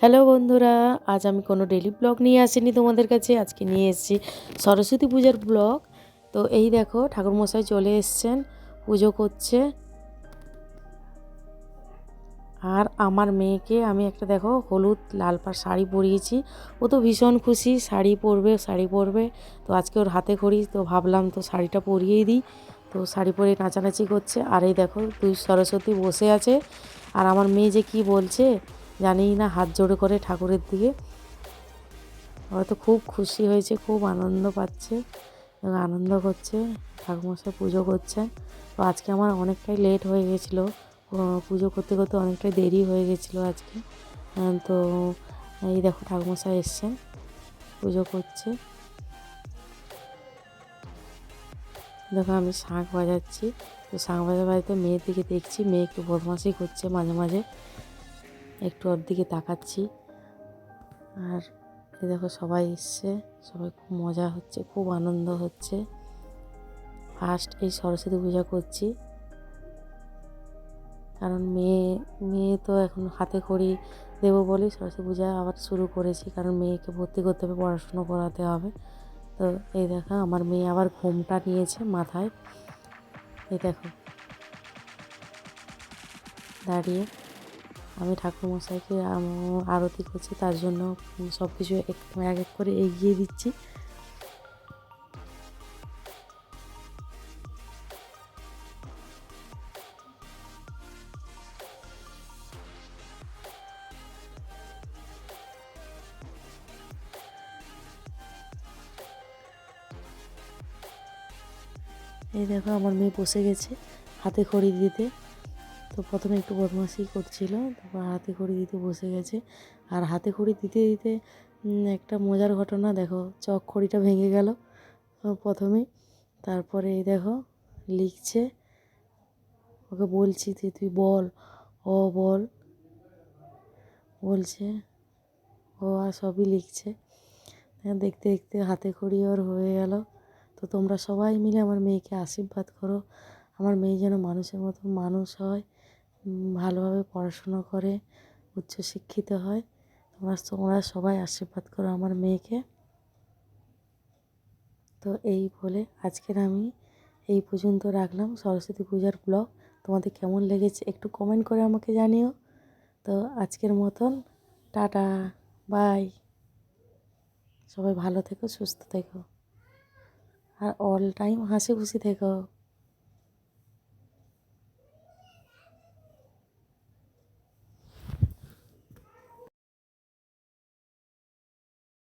Hello বন্ধুরা, আজ আমি কোনো ডেলি ব্লগ নিয়ে আসিনি তোমাদের কাছে, আজকে নিয়ে এসেছি সরস্বতী পূজার ব্লগ তো এই দেখো, ঠাকুরমশাই চলে এসছেন, পুজো করছে। আর আমার মেয়েকে আমি একটা দেখো, হলুদ লাল পাড় শাড়ি পরিয়েছি। ও তো ভীষণ খুশি, শাড়ি পরবে শাড়ি পরবে। তো আজকে ওর হাতে খড়ি, তো ভাবলাম তো শাড়িটা পরিয়েই দিই। তো শাড়ি পরে নাচানাচি করছে। আর এই দেখো তুই সরস্বতী বসে আছে। আর আমার মেয়ে যে কি বলছে জানি না, হাত জোড়ে করে ঠাকুরের দিকে। হয়তো খুব খুশি হয়েছে, খুব আনন্দ পাচ্ছে এবং আনন্দ করছে, ঠাকুরমশাই পুজো করছেন তো আজকে আমার অনেকটাই লেট হয়ে গেছিল। পুজো করতে করতে অনেকটাই দেরি হয়ে গেছিল আজকে। তো এই দেখো ঠাকুরমশাই এসছেন, পুজো করছে। দেখো আমি শাঁখ বাজাচ্ছি। তো শাঁখ বাজা বাজাতে মেয়ের দিকে দেখছি, মেয়ে একটু বদমাশি করছে মাঝে মাঝে। একটু ওর দিকে তাকাচ্ছি। আর এই দেখো সবাই এসছে, সবাই খুব মজা হচ্ছে, খুব আনন্দ হচ্ছে। ফার্স্ট এই সরস্বতী পূজা করছি। কারণ মেয়ে মেয়ে তো এখন হাতে খড়ি দেবো বলেই সরস্বতী পূজা আবার শুরু করেছি, কারণ মেয়েকে ভর্তি করতে হবে, পড়াশুনো করাতে হবে। তো এই দেখো আমার মেয়ে আবার ঘুমটা নিয়েছে মাথায়। এই দেখো। দাঁড়িয়ে। আমি ঠাকুরমশাইকে আরতি করছি, তার জন্য সব কিছু এক এক করে এগিয়ে দিচ্ছি। এই দেখো, আমার মেয়ে বসে গেছে হাতে খড়ি দিতে। তো প্রথমে একটু বদমাশি করছিল তারপর হাতে খড়ি দিতে বসে গেছে। আর হাতে খড়ি দিতে দিতে একটা মজার ঘটনা দেখো চক খড়িটা ভেঙে গেল প্রথমে। তারপরে এই দেখো লিখছে ওকে বলছি যে তুই বল। ও বল বলছে ও আর সবই লিখছে। হ্যাঁ, দেখতে দেখতে হাতে খড়ি ওর হয়ে গেল। তো তোমরা সবাই মিলে আমার মেয়েকে আশীর্বাদ করো। আমার মেয়ে যেন মানুষের মতো মানুষ হয়। ভালোভাবে পড়াশুনো করে উচ্চশিক্ষিত হয়। তোমরা তোমরা সবাই আশীর্বাদ করো আমার মেয়েকে। তো এই বলে আজকের আমি এই পর্যন্ত রাখলাম। সরস্বতী পূজার ব্লগ তোমাদের কেমন লেগেছে একটু কমেন্ট করে আমাকে জানিও। তো আজকের মতন টাটা বাই সবাই ভালো থেকো, সুস্থ থেকো। আর অল টাইম হাসি খুশি থেকো।